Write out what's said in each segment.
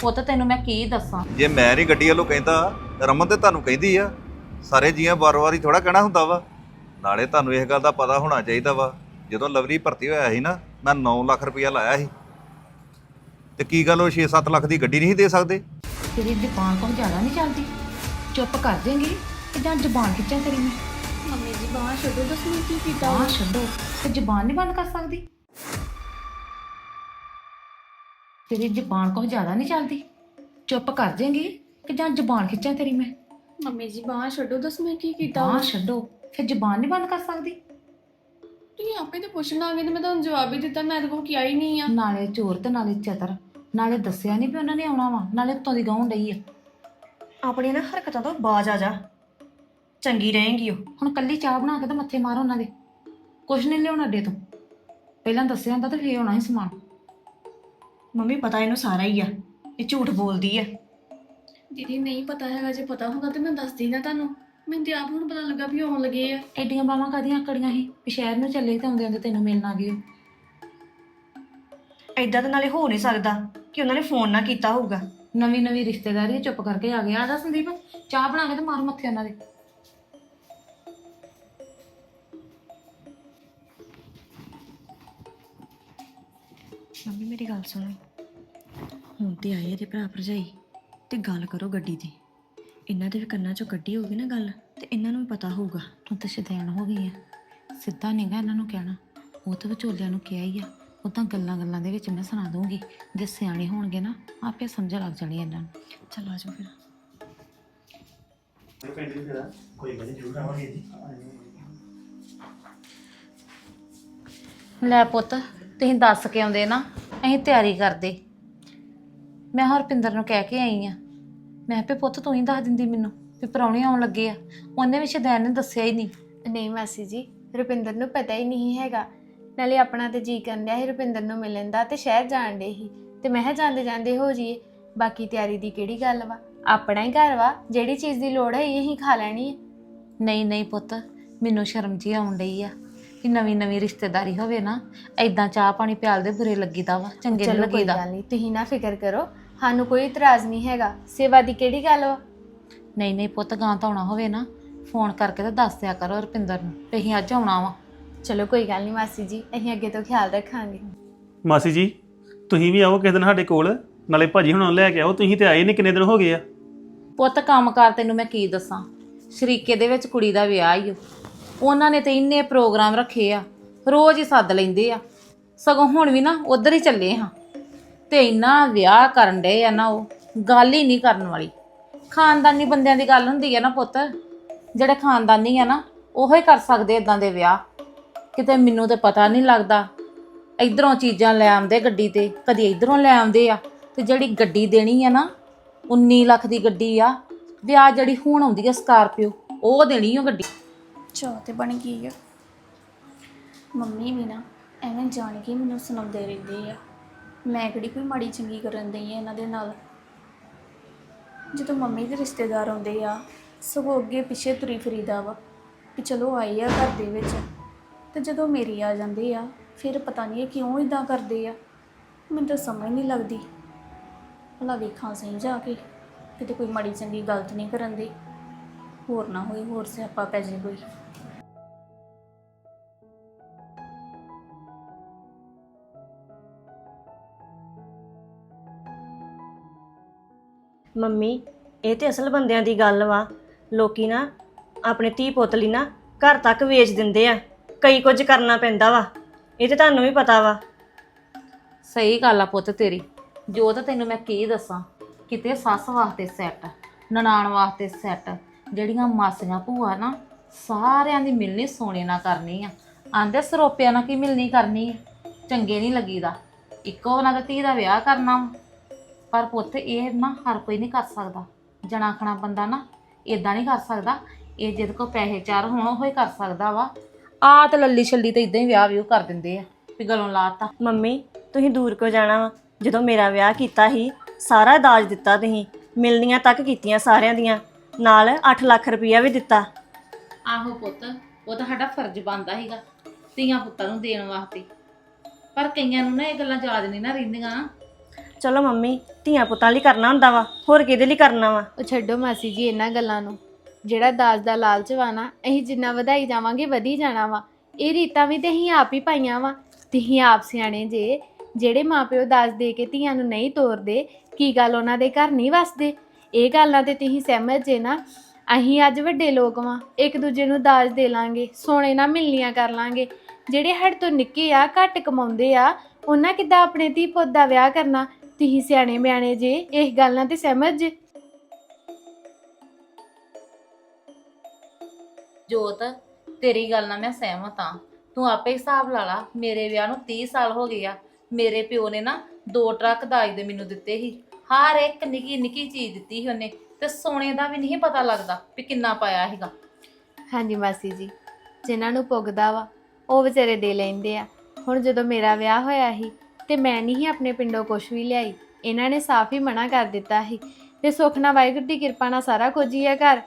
ਪੁੱਤ ਤੈਨੂੰ ਮੈਂ ਕੀ ਦੱਸਾਂ? ਜੇ ਮੈਂ ਨਹੀਂ ਗੱਡੀ ਵੱਲੋਂ ਕਹਿੰਦਾ ਰਮਨ ਤੇ ਤੁਹਾਨੂੰ ਕਹਿੰਦੀ ਆ ਸਾਰੇ ਜੀਆਂ ਵਾਰ-ਵਾਰ ਹੀ ਥੋੜਾ ਕਹਿਣਾ ਹੁੰਦਾ ਵਾ। ਨਾਲੇ ਤੁਹਾਨੂੰ ਇਸ ਗੱਲ ਦਾ ਪਤਾ ਹੋਣਾ ਚਾਹੀਦਾ ਵਾ ਜਦੋਂ ਲਵਲੀ ਭਰਤੀ ਹੋਇਆ ਸੀ ਨਾ ਮੈਂ 9 ਲੱਖ ਰੁਪਇਆ ਲਾਇਆ ਸੀ। ਤੇ ਕੀ ਗੱਲ ਉਹ 6-7 ਲੱਖ ਦੀ ਗੱਡੀ ਨਹੀਂ ਦੇ ਸਕਦੇ? ਤੇਰੀ ਜ਼ਬਾਨ ਕੋਈ ਜ਼ਿਆਦਾ ਨਹੀਂ ਚੱਲਦੀ? ਚੁੱਪ ਕਰ ਦੇਂਗੀ ਤੇ ਜਾਂ ਜ਼ਬਾਨ ਖਿੱਚਾਂ ਤੇਰੀ ਮੈਂ? ਮੰਮੀ ਜੀ ਬਾਹਰ ਛੱਡੋ ਦੱਸ ਮੈਂ ਕੀ ਕੀਤਾ ਤਾਂ ਛੱਡੋ ਤੇ ਜ਼ਬਾਨ ਨਹੀਂ ਬੰਦ ਕਰ ਸਕਦੀ? ਤੇਰੀ ਜ਼ਬਾਨ ਕੋਈ ਜ਼ਿਆਦਾ ਨਹੀਂ ਚੱਲਦੀ? ਚੁੱਪ ਕਰ ਦੇਂਗੀ ਕਿ ਜਾਂ ਜ਼ਬਾਨ ਖਿੱਚਾਂ ਤੇਰੀ ਮੈਂ? ਮੰਮੀ ਜੀ ਬਾਹਰ ਛੱਡੋ ਦੱਸ ਮੈਂ ਕੀ ਕੀਤਾ ਤਾਂ ਛੱਡੋ ਫਿਰ ਜ਼ਬਾਨ ਨਹੀਂ ਬੰਦ ਕਰ ਸਕਦੀ? ਤੁਸੀਂ ਆਪੇ ਤੇ ਪੁੱਛਣ ਆ ਗਏ ਤੇ ਮੈਂ ਤੁਹਾਨੂੰ ਜਵਾਬ ਹੀ ਦਿੱਤਾ ਮੈਂ ਤਾਂ ਕੋਈ ਕਿਹਾ ਹੀ ਨਹੀਂ ਆ। ਨਾਲੇ ਚੋਰ ਤੇ ਨਾਲੇ ਚਤਰ ਨਾਲੇ ਦੱਸਿਆ ਨਹੀਂ ਵੀ ਉਹਨਾਂ ਨੇ ਆਉਣਾ ਵਾ ਨਾਲੇ ਉੱਤੋਂ ਦੀ ਗਾਉਣ ਡਈ ਆ। ਆਪਣੀਆਂ ਨਾ ਹਰਕਤਾਂ ਤੋਂ ਬਾਜ ਆ ਜਾ। ਚੰਗੀ ਰਹੇਗੀ ਉਹ। ਹੁਣ ਕੱਲੀ ਚਾਹ ਬਣਾ ਕੇ ਤਾਂ ਮੱਥੇ ਮਾਰ ਉਹਨਾਂ ਦੇ। ਕੁਛ ਨਹੀਂ ਲਿਆਉਣਾ ਅੱਡੇ ਤੋਂ। ਪਹਿਲਾਂ ਦੱਸਿਆ ਹੁੰਦਾ ਤਾਂ ਫੇਰ ਆਉਣਾ ਸੀ ਸਮਾਨ। ਮੰਮੀ ਪਤਾ ਇਹਨੂੰ ਸਾਰਾ ਹੀ ਆ ਇਹ ਝੂਠ ਬੋਲਦੀ ਆ। ਦੀਦੀ ਨਹੀਂ ਪਤਾ ਹੈਗਾ ਜੇ ਪਤਾ ਹੁੰਦਾ ਤੇ ਮੈਂ ਦੱਸਦੀ ਨਾ ਤੁਹਾਨੂੰ। ਮੈਨੂੰ ਤੇ ਆਪ ਹੁਣ ਪਤਾ ਲੱਗਾ ਵੀ ਆਉਣ ਲੱਗੇ ਆ। ਐਡੀਆਂ ਬਾਵਾਂ ਕਾਦੀਆਂ ਆਕੜੀਆਂ ਸੀ? ਵੀ ਸ਼ਹਿਰ ਨੂੰ ਚੱਲੇ ਤੇ ਆਉਂਦੇ ਆਉਂਦੇ ਤੈਨੂੰ ਮਿਲਣ ਆ ਗਏ ਐਦਾਂ ਤਾਂ ਨਾਲੇ ਹੋ ਨਹੀਂ ਸਕਦਾ ਕਿ ਉਹਨਾਂ ਨੇ ਫੋਨ ਨਾ ਕੀਤਾ ਹੋਊਗਾ। ਨਵੀਂ ਨਵੀਂ ਰਿਸ਼ਤੇਦਾਰੀ ਆ, ਚੁੱਪ ਕਰਕੇ ਆ ਗਿਆ ਆ ਜਾ ਸੰਦੀਪ ਚਾਹ ਬਣਾ ਕੇ ਤੇ ਮਾਰ ਮੱਥੇ ਉਹਨਾਂ ਦੇ। ਮੰਮੀ ਮੇਰੀ ਗੱਲ ਸੁਣੋ। ਹੁਣ ਤੇ ਆਏ ਇਹਦੇ ਭਰਾ ਭਰਜਾਈ। ਤੇ ਗੱਲ ਕਰੋ ਗੱਡੀ ਦੀ। ਇਹਨਾਂ ਦੇ ਵੀ ਕੰਨਾਂ ਚੋਂ ਕੱਢੀ ਹੋਊਗੀ ਨਾ ਗੱਲ ਤੇ ਇਹਨਾਂ ਨੂੰ ਵੀ ਪਤਾ ਹੋਊਗਾ। ਤੂੰ ਤਾਂ ਸ਼ੈਤਾਨ ਹੋ ਗਈ ਆ। ਸਿੱਧਾ ਨਹੀਂਗਾ ਇਹਨਾਂ ਨੂੰ ਕਹਿਣਾ। ਉਹ ਤਾਂ ਵਿਚੋਲਿਆਂ ਨੂੰ ਕਿਹਾ ਹੀ ਆ। ਉਦਾਂ ਗੱਲਾਂ ਗੱਲਾਂ ਦੇ ਵਿੱਚ ਮੈਂ ਸੁਣਾ ਦੂੰਗੀ ਜੇ ਸਿਆਣੇ ਹੋਣਗੇ ਨਾ ਆਪੇ ਸਮਝ ਲੱਗ ਜਾਣੀ ਇਹਨਾਂ ਨੂੰ। ਚਲੋ ਆਜੋ ਫਿਰ। ਲੈ ਪੁੱਤ ਤੁਸੀਂ ਦੱਸ ਕੇ ਆਉਂਦੇ ਨਾ ਅਸੀਂ ਤਿਆਰੀ ਕਰਦੇ। ਮੈਂ ਹਰਪਿੰਦਰ ਨੂੰ ਕਹਿ ਕੇ ਆਈ ਆ। ਮੈਂ ਕਿਹਾ ਵੀ ਪੁੱਤ ਤੂੰ ਹੀ ਦੱਸ ਦਿੰਦੀ ਮੈਨੂੰ ਵੀ ਪ੍ਰਾਹੁਣੇ ਆਉਣ ਲੱਗੇ ਆ। ਉਹਨੇ ਵੀ ਸ਼ੈਤਾਨ ਨੇ ਦੱਸਿਆ ਹੀ ਨਹੀਂ। ਨਹੀਂ ਮਾਸੀ ਜੀ ਰੁਪਿੰਦਰ ਨੂੰ ਪਤਾ ਹੀ ਨਹੀਂ ਹੈਗਾ। ਨਾਲੇ ਆਪਣਾ ਤੇ ਜੀ ਕਰਨ ਡਿਆ ਸੀ ਰੁਪਿੰਦਰ ਨੂੰ ਮਿਲਣ ਦਾ ਤੇ ਸ਼ਹਿਰ ਜਾਣ ਦੇ ਸੀ। ਤੇ ਮੈਂ ਕਿਹਾ ਜਾਂਦੇ ਜਾਂਦੇ ਹੋ ਜੀਏ ਬਾਕੀ ਤਿਆਰੀ ਦੀ ਕਿਹੜੀ ਗੱਲ ਵਾ? ਆਪਣਾ ਹੀ ਘਰ ਵਾ ਜਿਹੜੀ ਚੀਜ਼ ਦੀ ਲੋੜ ਹੈ ਇਹੀ ਖਾ ਲੈਣੀ ਹੈ ਨਹੀਂ ਨਹੀਂ ਪੁੱਤ ਮੈਨੂੰ ਸ਼ਰਮ ਜੀ ਆਉਣ ਡਈ ਆ। ਕਿ ਨਵੀਂ ਨਵੀਂ ਰਿਸ਼ਤੇਦਾਰੀ ਹੋਵੇ ਨਾ ਐਦਾਂ ਚਾਹ ਪਾਣੀ ਪਿਆਲਦੇ ਬੁਰੇ ਲੱਗੀਦਾ ਵਾ ਚੰਗੇ ਨਹੀਂ ਚਲੋ ਕੋਈ ਲੱਗੀਦਾ। ਗੱਲ ਨਹੀਂ ਤੁਸੀਂ ਨਾ ਫਿਕਰ ਕਰੋ ਸਾਨੂੰ ਕੋਈ ਇਤਰਾਜ਼ ਨਹੀਂ ਹੈਗਾ। ਸੇਵਾ ਦੀ ਕਿਹੜੀ ਗੱਲ ਵਾ? ਨਹੀਂ ਨਹੀਂ ਪੁੱਤ ਗਾਂ ਤਾਂ ਆਉਣਾ ਹੋਵੇ ਨਾ ਫੋਨ ਕਰਕੇ ਤਾਂ ਦੱਸ ਦਿਆ ਕਰੋ ਰੁਪਿੰਦਰ ਨੂੰ ਵੀ ਅਸੀਂ ਅੱਜ ਆਉਣਾ ਵਾ। ਚਲੋ ਕੋਈ ਗੱਲ ਨਹੀਂ ਮਾਸੀ ਜੀ ਅਸੀਂ ਅੱਗੇ ਤੋਂ ਖਿਆਲ ਰੱਖਾਂਗੇ। ਮਾਸੀ ਜੀ ਤੁਸੀਂ ਵੀ ਆਓ ਕਿਸੇ ਦਿਨ ਸਾਡੇ ਕੋਲ ਨਾਲੇ ਭਾਜੀ ਹੁਣਾਂ ਨੂੰ ਲੈ ਕੇ ਆਓ ਤੁਸੀਂ ਤੇ ਆਏ ਨਹੀਂ ਕਿੰਨੇ ਦਿਨ ਹੋ ਗਏ ਆ। ਪੁੱਤ ਕੰਮਕਾਰ ਤੈਨੂੰ ਮੈਂ ਕੀ ਦੱਸਾਂ? ਸ਼ਰੀਕੇ ਦੇ ਵਿੱਚ ਕੁੜੀ ਦਾ ਵਿਆਹ ਹੀ ਓ। ਉਹਨਾਂ ਨੇ ਤੇ ਇੰਨੇ ਪ੍ਰੋਗਰਾਮ ਰੱਖੇ ਆ, ਰੋਜ਼ ਹੀ ਸੱਦ ਲੈਂਦੇ ਆ। ਸਗੋਂ ਹੁਣ ਵੀ ਨਾ ਉਧਰ ਹੀ ਚੱਲੇ ਹਾਂ। ਤੇ ਇੰਨਾ ਵਿਆਹ ਕਰਨ ਡਏ ਆ ਨਾ ਉਹ, ਗੱਲ ਹੀ ਨਹੀਂ ਕਰਨ ਵਾਲੀ। ਖਾਨਦਾਨੀ ਬੰਦਿਆਂ ਦੀ ਗੱਲ ਹੁੰਦੀ ਆ ਨਾ ਪੁੱਤ, ਜਿਹੜੇ ਖਾਨਦਾਨੀ ਆ ਨਾ, ਉਹੋ ਹੀ ਕਰ ਸਕਦੇ ਇਦਾਂ ਦੇ ਵਿਆਹ। ਕਿਤੇ ਮੈਨੂੰ ਤੇ ਪਤਾ ਨਹੀਂ ਲੱਗਦਾ, ਇਧਰੋਂ ਚੀਜ਼ਾਂ ਲੈ ਆਉਂਦੇ ਗੱਡੀ ਤੇ, ਕਦੀ ਇਧਰੋਂ ਲੈ ਆਉਂਦੇ ਆ। ਤੇ ਜਿਹੜੀ ਗੱਡੀ ਦੇਣੀ ਆ ਨਾ 19 ਲੱਖ ਦੀ ਗੱਡੀ ਆ, ਵਿਆਹ ਜਿਹੜੀ ਹੁਣ ਆਉਂਦੀ ਆ ਸਕਾਰਪੀਓ, ਉਹ ਦੇਣੀ ਓ ਗੱਡੀ। ਚਾਹ ਤੇ ਬਣ ਗਈ ਆ। ਮੰਮੀ ਵੀ ਨਾ ਐਵੇਂ ਜਾਣ ਕੇ ਮੈਨੂੰ ਸੁਣਾਉਂਦੇ ਰਹਿੰਦੇ ਆ। ਮੈਂ ਕਿਹੜੀ ਕੋਈ ਮਾੜੀ ਚੰਗੀ ਕਰਨ ਦਈ ਆ ਇਹਨਾਂ ਦੇ ਨਾਲ? ਜਦੋਂ ਮੰਮੀ ਦੇ ਰਿਸ਼ਤੇਦਾਰ ਆਉਂਦੇ ਆ, ਸਗੋਂ ਅੱਗੇ ਪਿੱਛੇ ਤੁਰੀ ਫਰੀਦਾ ਵਾ ਕਿ ਚਲੋ ਆਈ ਆ ਘਰ ਦੇ ਵਿੱਚ। ਤੇ ਜਦੋਂ ਮੇਰੀ ਆ ਜਾਂਦੇ ਆ, ਫਿਰ ਪਤਾ ਨਹੀਂ ਇਹ ਕਿਉਂ ਇਦਾਂ ਕਰਦੇ ਆ। ਮੈਨੂੰ ਤਾਂ ਸਮਝ ਨਹੀਂ ਲੱਗਦੀ। ਭਲਾ ਵੇਖਾਂ ਸਹੀ ਜਾ ਕੇ, ਕਿਤੇ ਕੋਈ ਮਾੜੀ ਚੰਗੀ ਗਲਤ ਨਹੀਂ ਕਰਨ ਦੇ। ਹੋਰ ਨਾ ਹੋਏ ਹੋਰ ਸਿਆਪਾ ਪੈ ਜੇ ਕੋਈ। ਮੰਮੀ ਇਹ ਤੇ ਅਸਲ ਬੰਦਿਆਂ ਦੀ ਗੱਲ ਵਾ। ਲੋਕੀ ਨਾ ਆਪਣੇ ਧੀ ਪੁੱਤ ਲਈ ਨਾ ਘਰ ਤੱਕ ਵੇਚ ਦਿੰਦੇ ਆ। ਕਈ ਕੁਝ ਕਰਨਾ ਪੈਂਦਾ ਵਾ। ਇਹ ਤੇ ਤੁਹਾਨੂੰ ਵੀ ਪਤਾ ਵਾ। ਸਹੀ ਗੱਲ ਆ ਪੁੱਤ ਤੇਰੀ। ਜੋ ਤਾਂ ਤੈਨੂੰ ਮੈਂ ਕੀ ਦੱਸਾਂ ਕਿਤੇ ਸੱਸ ਵਾਸਤੇ ਸੈੱਟ ਨਨਾਣ ਵਾਸਤੇ ਸੈੱਟ ਜਿਹੜੀਆਂ ਮਾਸੀਆਂ ਭੂਆ ਨਾ, ਸਾਰਿਆਂ ਦੀ ਮਿਲਣੀ ਸੋਨੇ ਨਾਲ ਕਰਨੀ ਆ। ਆਂਦੇ ਸਰੋਪਿਆਂ ਨਾਲ ਕੀ ਮਿਲਣੀ ਕਰਨੀ ਆ? ਚੰਗੇ ਨਹੀਂ ਲੱਗੀਦਾ। ਇੱਕੋ ਉਹਨਾਂ ਦਾ ਧੀ ਦਾ ਵਿਆਹ ਕਰਨਾ ਵਾ। ਪਰ ਪੁੱਤ, ਇਹ ਨਾ ਹਰ ਕੋਈ ਨਹੀਂ ਕਰ ਸਕਦਾ। ਜਣਾ ਖਣਾ ਬੰਦਾ ਨਾ ਇਦਾਂ ਨਹੀਂ ਕਰ ਸਕਦਾ। ਇਹ ਜਿਹਦੇ ਕੋ ਪੈਸੇ ਚਾਰ ਹੋਣ, ਉਹ ਹੀ ਕਰ ਸਕਦਾ ਵਾ। ਆ ਤੇ ਲੱਲੀ ਛੱਲੀ ਤੇ ਇਦਾਂ ਹੀ ਵਿਆਹ ਵਿਊ ਕਰ ਦਿੰਦੇ ਆ, ਵੀ ਗਲੋਂ ਲਾਤਾ। ਮੰਮੀ, ਤੁਸੀਂ ਦੂਰ ਕਿਉਂ ਜਾਣਾ ਵਾ? ਜਦੋਂ ਮੇਰਾ ਵਿਆਹ ਕੀਤਾ ਸੀ, ਸਾਰਾ ਦਾਜ ਦਿੱਤਾ ਤੁਸੀਂ। ਮਿਲਣੀਆਂ ਤੱਕ ਕੀਤੀਆਂ ਸਾਰਿਆਂ ਦੀਆਂ। ਨਾਲ 8 ਲੱਖ ਰੁਪਈਆ ਵੀ ਦਿੱਤਾ। ਆਹੋ ਪੁੱਤ ਉਹ ਤਾਂ ਸਾਡਾ ਫਰਜ਼ ਬਣਦਾ ਸੀਗਾ ਧੀਆਂ ਪੁੱਤਾਂ ਨੂੰ ਦੇਣ ਵਾਸਤੇ। ਪਰ ਕਈਆਂ ਨੂੰ ਨਾ ਇਹ ਗੱਲਾਂ ਯਾਦ ਨਹੀਂ ਨਾ ਰਹਿੰਦੀਆਂ। ਚਲੋ ਮੰਮੀ ਧੀਆਂ ਪੁੱਤਾਂ ਲਈ ਕਰਨਾ ਹੁੰਦਾ ਵਾ ਹੋਰ ਕਿਹਦੇ ਲਈ ਕਰਨਾ ਵਾ? ਉਹ ਛੱਡੋ ਮਾਸੀ ਜੀ ਇਹਨਾਂ ਗੱਲਾਂ ਨੂੰ। ਜਿਹੜਾ ਦਾਜ ਦਾ ਲਾਲਚ ਵਾ ਨਾ ਅਸੀਂ ਜਿੰਨਾ ਵਧਾਈ ਜਾਵਾਂਗੇ ਵਧੀ ਜਾਣਾ ਵਾ। ਇਹ ਰੀਤਾਂ ਵੀ ਤੇ ਅਸੀਂ ਆਪ ਹੀ ਪਾਈਆਂ ਵਾ। ਤੁਸੀਂ ਆਪ ਸਿਆਣੇ ਜੇ ਜਿਹੜੇ ਮਾਪਿਓ ਦਾਜ ਦੇ ਕੇ ਧੀਆਂ ਨੂੰ ਨਹੀਂ ਤੋਰਦੇ ਕੀ ਗੱਲ ਉਹਨਾਂ ਦੇ ਘਰ ਨਹੀਂ ਵਸਦੇ? ਇਹ ਗੱਲਾਂ ਤੇ ਤੁਸੀਂ ਸਹਿਮਤ ਜੇ ਨਾ, ਅਸੀਂ ਅੱਜ ਵੱਡੇ ਲੋਕ ਵਾਂ, ਇੱਕ ਦੂਜੇ ਨੂੰ ਦਾਜ ਦੇ ਲਾਂਗੇ, ਸੋਨੇ ਨਾਲ ਮਿਲਨੀਆਂ ਕਰ ਲਾਂਗੇ। ਜਿਹੜੇ ਸਾਡੇ ਤੋਂ ਨਿੱਕੇ ਆ, ਘੱਟ ਕਮਾਉਂਦੇ ਆ, ਉਹਨਾਂ ਕਿੱਦਾਂ ਆਪਣੇ ਧੀ ਪੁੱਤ ਦਾ ਵਿਆਹ ਕਰਨਾ? ਤੁਸੀਂ ਸਿਆਣੇ ਬਿਆਣੇ ਜੇ ਇਸ ਗੱਲ ਨਾਲ ਤੇ ਸਹਿਮਤ ਜੇ। ਜੋਤ, ਤੇਰੀ ਗੱਲ ਨਾਲ ਮੈਂ ਸਹਿਮਤ ਹਾਂ। ਤੂੰ ਆਪੇ ਹਿਸਾਬ ਲਾ ਲਾ, ਮੇਰੇ ਵਿਆਹ ਨੂੰ 30 ਸਾਲ ਹੋ ਗਏ ਆ। ਮੇਰੇ ਪਿਓ ਨੇ ਨਾ ਦੋ ਟਰੱਕ ਦਾਜ ਦੇ ਮੈਨੂੰ ਦਿੱਤੇ ਸੀ। ਹਰ ਇੱਕ ਨਿੱਕੀ ਨਿੱਕੀ ਚੀਜ਼ ਦਿੱਤੀ ਸੀ ਉਹਨੇ ਤੇ ਸੋਨੇ ਦਾ ਵੀ ਨਹੀਂ ਪਤਾ ਲੱਗਦਾ ਵੀ ਕਿੰਨਾ ਪਾਇਆ ਸੀਗਾ। ਹਾਂਜੀ ਮਾਸੀ ਜੀ, ਜਿਨ੍ਹਾਂ ਨੂੰ ਪੁੱਗਦਾ ਵਾ, ਉਹ ਵਿਚਾਰੇ ਦੇ ਲੈਂਦੇ ਆ। ਹੁਣ ਜਦੋਂ ਮੇਰਾ ਵਿਆਹ ਹੋਇਆ ਸੀ ਤੇ ਮੈਂ ਨਹੀਂ ਸੀ ਆਪਣੇ ਪਿੰਡੋਂ ਕੁਝ ਵੀ ਲਿਆਈ, ਇਹਨਾਂ ਨੇ ਸਾਫ਼ ਹੀ ਮਨਾ ਕਰ ਦਿੱਤਾ ਸੀ। ਤੇ ਸੁੱਖ ਨਾਲ ਵਾਹਿਗੁਰੂ ਦੀ ਕਿਰਪਾ ਨਾਲ ਸਾਰਾ ਕੁਝ ਹੀ ਆ ਘਰ।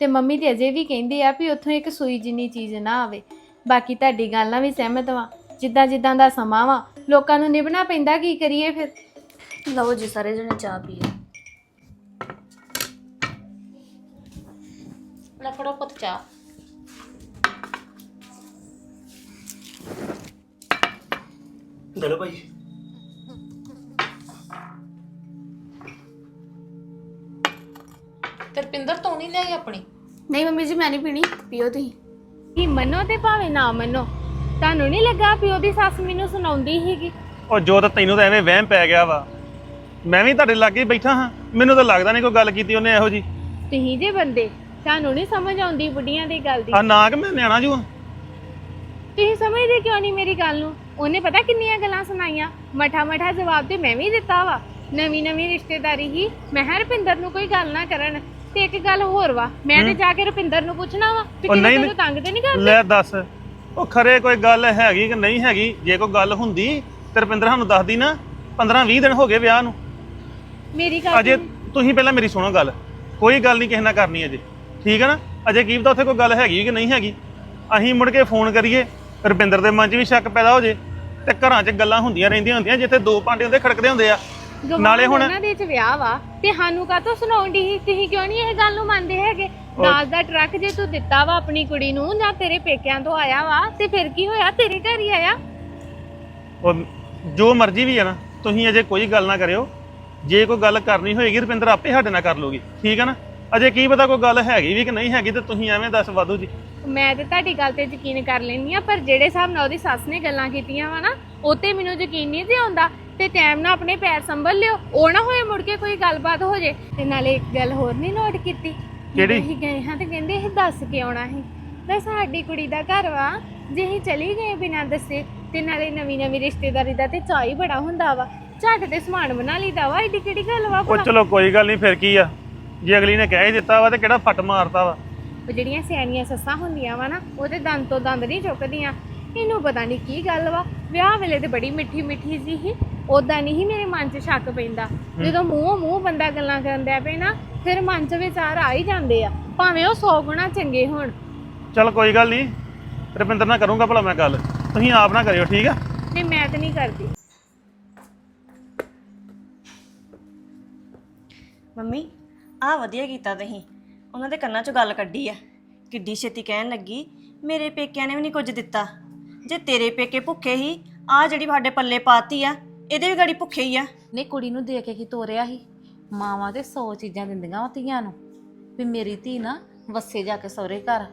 ਤੇ ਮੰਮੀ ਤੇ ਅਜੇ ਵੀ ਕਹਿੰਦੀ ਆ ਵੀ ਉੱਥੋਂ ਇੱਕ ਸੂਈ ਜਿੰਨੀ ਚੀਜ਼ ਨਾ ਆਵੇ। ਬਾਕੀ ਤੁਹਾਡੀ ਗੱਲ ਨਾਲ ਵੀ ਸਹਿਮਤ ਵਾਂ ਜਿੱਦਾਂ ਜਿੱਦਾਂ ਦਾ ਸਮਾਂ ਵਾ, ਲੋਕਾਂ ਨੂੰ ਨਿਭਣਾ ਪੈਂਦਾ ਕੀ ਕਰੀਏ ਫਿਰ? ਲਓ ਜੀ ਸਾਰੇ ਜਣੇ ਚਾਹ ਪੀਓ ਲੈ ਫੜੋ ਪੁੱਤ ਚਾਹ। ਚਲੋ ਭਾਈ ਤੇ ਰਪਿੰਦਰ ਤੂੰ ਨਹੀਂ ਲਿਆਈ ਆਪਣੀ? ਨਹੀਂ ਮੰਮੀ ਜੀ ਮੈਂ ਨਹੀਂ ਪੀਣੀ। ਪੀਓ ਤੁਸੀਂ। ਕੀ ਮੰਨੋ ਤੇ ਭਾਵੇਂ ਨਾ ਮੰਨੋ। ਤੁਹਾਨੂੰ ਨਹੀਂ ਲੱਗਾ ਵੀ ਉਹਦੀ ਸੱਸ ਮੈਨੂੰ ਸੁਣਾਉਂਦੀ ਸੀਗੀ? ਉਹ ਜੋ ਤਾਂ ਤੈਨੂੰ ਤਾਂ ਐਵੇਂ ਵਹਿਮ ਪੈ ਗਿਆ ਵਾ। ਮੈਂ ਵੀ ਤੁਹਾਡੇ ਲਾਗੇ ਹੀ ਬੈਠਾ ਹਾਂ। ਮੈਨੂੰ ਤਾਂ ਲੱਗਦਾ ਨਹੀਂ ਕੋਈ ਗੱਲ ਕੀਤੀ ਉਹਨੇ ਇਹੋ ਜੀ ਤੁਸੀਂ ਜੇ ਬੰਦੇ ਤੁਹਾਨੂੰ ਨਹੀਂ ਸਮਝ ਆਉਂਦੀ ਬੁੱਢੀਆਂ ਦੀ ਗੱਲ ਦੀ। ਆ ਨਾ ਕਿ ਮੈਂ ਨਿਆਣਾ ਜੂ ਤੁਸੀਂ ਸਮਝਦੇ ਕਿਉਂ ਨਹੀਂ ਮੇਰੀ ਗੱਲ ਨੂੰ? ਉਹਨੇ ਪਤਾ ਕਿੰਨੀਆਂ ਗੱਲਾਂ ਸੁਣਾਈਆਂ? ਮਠਾ ਮਠਾ ਜਵਾਬ ਤੇ ਮੈਂ ਵੀ ਦਿੱਤਾ ਵਾ। ਨਵੀਂ ਨਵੀਂ ਰਿਸ਼ਤੇਦਾਰੀ ਹੀ। ਮੈਂ ਕਿਹਾ ਰੁਪਿੰਦਰ ਨੂੰ ਕੋਈ ਗੱਲ ਨਾ ਕਰਨ। ਤੇ ਇੱਕ ਗੱਲ ਹੋਰ ਵਾ ਮੈਂ ਤੇ ਜਾ ਕੇ ਰੁਪਿੰਦਰ ਨੂੰ ਪੁੱਛਣਾ ਵਾ ਵੀ ਉਹ ਕਿਤੇ ਨਹੀਂ- ਤੈਨੂੰ ਤੰਗ ਤੇ ਨਹੀਂ ਕਰਦੇ? ਲੈ ਦੱਸ। ਉਹ ਖਰੇ ਕੋਈ ਗੱਲ ਹੈਗੀ ਕਿ ਨਹੀਂ ਹੈਗੀ? ਜੇ ਕੋਈ ਗੱਲ ਹੁੰਦੀ ਤੇ ਰੁਪਿੰਦਰ ਸਾਨੂੰ ਦੱਸਦੀ ਨਾ 15 20 ਦਿਨ ਹੋ ਗਏ ਵਿਆਹ ਨੂੰ। ਮੇਰੀ ਗੱਲ ਅਜੇ ਤੁਸੀਂ ਪਹਿਲਾਂ ਮੇਰੀ ਸੁਣੋ ਗੱਲ। ਕੋਈ ਗੱਲ ਨਹੀਂ ਕਿਸੇ ਨਾਲ ਕਰਨੀ ਅਜੇ। ਠੀਕ ਹੈ ਨਾ? ਅਜੇ ਕੀ ਪਤਾ ਉੱਥੇ ਕੋਈ ਗੱਲ ਹੈਗੀ ਕਿ ਨਹੀਂ ਹੈਗੀ। ਅਸੀਂ ਮੁੜ ਕੇ ਫੋਨ ਕਰੀਏ ਰੁਪਿੰਦਰ ਦੇ ਮਨ 'ਚ ਵੀ ਸ਼ੱਕ ਪੈਦਾ ਹੋ ਜੇ। ਤੇ ਘਰਾਂ 'ਚ ਗੱਲਾਂ ਹੁੰਦੀਆਂ ਰਹਿੰਦੀਆਂ ਹੁੰਦੀਆਂ ਜਿੱਥੇ ਦੋ ਭਾਂਡੇ ਹੁੰਦੇ ਖੜਕਦੇ ਹੁੰਦੇ ਆ। ਨਾਲੇ ਹੁਣ- ਉਹਨਾਂ ਦੇ ਚ ਵਿਆਹ ਵਾ ਤੇ ਸਾਨੂੰ ਕਾਹਤੋਂ ਸੁਣਾਉਂਦੀ ਸੀ ਤੁਸੀਂ ਕਿਉਂ ਨਹੀਂ ਇਹ ਗੱਲ ਨੂੰ ਮੰਨਦੇ ਹੈਗੇ? ਦਾਜ ਦਾ ਟਰੱਕ ਜੇ ਤੂੰ ਦਿੱਤਾ ਵਾ ਆਪਣੀ ਕੁੜੀ ਨੂੰ ਜਾਂ ਤੇਰੇ ਪੇਕਿਆਂ ਤੋਂ ਆਇਆ ਵਾ ਤੇ ਫਿਰ ਕੀ ਹੋਇਆ? ਤੇਰੇ ਘਰ ਹੀ ਆਇਆ। ਉਹ ਜੋ ਮਰਜ਼ੀ ਵੀ ਹੈ ਨਾ ਤੁਸੀਂ ਅਜੇ ਕੋਈ ਗੱਲ ਨਾ ਕਰਿਓ। ਜੇ ਕੋਈ ਗੱਲ ਕਰਨੀ ਹੋਏਗੀ ਰੁਪਿੰਦਰ ਆਪੇ ਸਾਡੇ ਨਾਲ ਕਰ ਲੂਗੀ। ਠੀਕ ਹੈ ਨਾ? ਅਜੇ ਕੀ ਪਤਾ ਕੋਈ ਗੱਲ ਹੈਗੀ ਵੀ ਕਿ ਨਹੀਂ ਹੈਗੀ ਤੇ ਤੁਸੀਂ ਐਵੇਂ ਦੱਸ ਵਾਧੂ ਜੀ। ਮੈਂ ਤੇ ਤੁਹਾਡੀ ਗੱਲ ਤੇ ਯਕੀਨ ਕਰ ਲੈਂਦੀ ਆ ਪਰ ਜਿਹੜੇ ਹਿਸਾਬ ਨਾਲ ਉਹਦੀ ਸੱਸ ਨੇ ਗੱਲਾਂ ਕੀਤੀਆਂ ਵਾ ਨਾ ਉਹ ਤੇ ਮੈਨੂੰ ਯਕੀਨ ਨਹੀਂ ਤੇ ਆਉਂਦਾ। ਤੇ ਟਾਈਮ ਨਾਲ ਆਪਣੇ ਪੈਰ ਸੰਭਲ ਲਿਓ ਉਹ ਨਾ ਹੋਏ ਮੁੜ ਕੇ ਕੋਈ ਗੱਲਬਾਤ ਹੋ ਜੇ। ਤੇ ਨਾਲੇ ਇੱਕ ਗੱਲ ਹੋਰ ਨਹੀਂ ਨੋਟ ਕੀਤੀ। ਕਿਹੜੀ? ਜਦੋਂ ਅਸੀਂ ਗਏ ਹਾਂ ਤੇ ਕਹਿੰਦੇ ਇਹ ਦੱਸ ਕੇ ਆਉਣਾ ਸੀ। ਤਾਂ ਸਾਡੀ ਕੁੜੀ ਦਾ ਘਰ ਵਾ ਜੇ ਅਸੀਂ ਚਲੀ ਗਏ ਬਿਨਾਂ ਦੱਸੇ ਤੇ ਨਾਲੇ ਨਵੀਂ ਨਵੀਂ ਰਿਸ਼ਤੇਦਾਰੀ ਦਾ ਤੇ ਚਾਅ ਹੀ ਬੜਾ ਹੁੰਦਾ ਵਾ। ਝੱਟ ਤੇ ਸਮਾਨ ਬਣਾ ਲਈਦਾ ਵਾ ਏਡੀ ਕਿਹੜੀ ਗੱਲ ਵਾ ਉਹ ਭਲਾ? ਚਲੋ ਕੋਈ ਗੱਲ ਨਹੀਂ ਫਿਰ ਕੀ ਆ? ਜੇ ਅਗਲੀ ਨੇ ਕਹਿ ਹੀ ਦਿੱਤਾ ਵਾ ਤੇ ਕਿਹੜਾ ਫੱਟ ਮਾਰਤਾ ਵਾ? ਉਹ ਜਿਹੜੀਆਂ ਸਿਆਣੀਆਂ ਸੱਸਾਂ ਹੁੰਦੀਆਂ ਵਾ ਨਾ ਉਹਦੇ ਦੰਦ ਤੋਂ ਦੰਦ ਨਹੀਂ ਚੁੱਕਦੀਆਂ। ਇਹਨੂੰ ਪਤਾ ਨਹੀਂ ਕੀ ਗੱਲ ਵਾ ਵਿਆਹ ਵੇਲੇ ਤੇ ਬੜੀ ਮਿੱਠੀ ਮਿੱਠੀ ਜੀ ਸੀ ਉਦਾਂ ਨਹੀਂ ਸੀ ਮੇਰੇ ਮਨ 'ਚ ਸ਼ੱਕ ਪੈਂਦਾ। ਜਦੋਂ ਮੂੰਹੋਂ ਮੂੰਹ ਬੰਦਾ ਗੱਲਾਂ ਕਰਨ ਦਿਆ ਪਏ ਨਾ ਫਿਰ ਮਨ 'ਚ ਵਿਚਾਰ ਆ ਹੀ ਜਾਂਦੇ ਆ ਭਾਵੇਂ ਉਹ 100 ਗੁਣਾ ਚੰਗੇ ਹੋਣ। ਚਲ ਕੋਈ ਗੱਲ ਨਹੀਂ ਰੁਪਿੰਦਰ ਨਾਲ ਕਰੂੰਗਾ ਭਲਾ ਮੈਂ ਗੱਲ। ਤੁਸੀਂ ਆਪ ਨਾ ਕਰਿਓ ਠੀਕ ਆ? ਨਹੀਂ ਮੈਂ ਤਾਂ ਨਹੀਂ ਕਰਦੀ। ਮੰਮੀ, ਆਹ ਵਧੀਆ ਕੀਤਾ ਤੁਸੀਂ। ਉਹਨਾਂ ਦੇ ਕੰਨਾਂ 'ਚੋਂ ਗੱਲ ਕੱਢੀ ਆ। ਕਿੱਡੀ ਛੇਤੀ ਕਹਿਣ ਲੱਗੀ, ਮੇਰੇ ਪੇਕਿਆਂ ਨੇ ਵੀ ਨਹੀਂ ਕੁਝ ਦਿੱਤਾ। ਜੇ ਤੇਰੇ ਪੇਕੇ ਭੁੱਖੇ ਹੀ ਆ ਜਿਹੜੀ ਸਾਡੇ ਪੱਲੇ ਪਾਤੀ ਆ, ਇਹਦੇ ਵੀ ਗਾੜੀ ਭੁੱਖੇ ਹੀ ਆ। ਨਹੀਂ, ਕੁੜੀ ਨੂੰ ਦੇ ਕੇ ਕੀ ਤੋਰਿਆ ਸੀ? ਮਾਵਾਂ ਤੇ 100 ਚੀਜ਼ਾਂ ਦਿੰਦੀਆਂ ਵਾ ਧੀਆਂ ਨੂੰ। ਵੀ ਮੇਰੀ ਧੀ ਨਾ ਵੱਸੇ ਜਾ ਕੇ ਸਹੁਰੇ ਘਰ,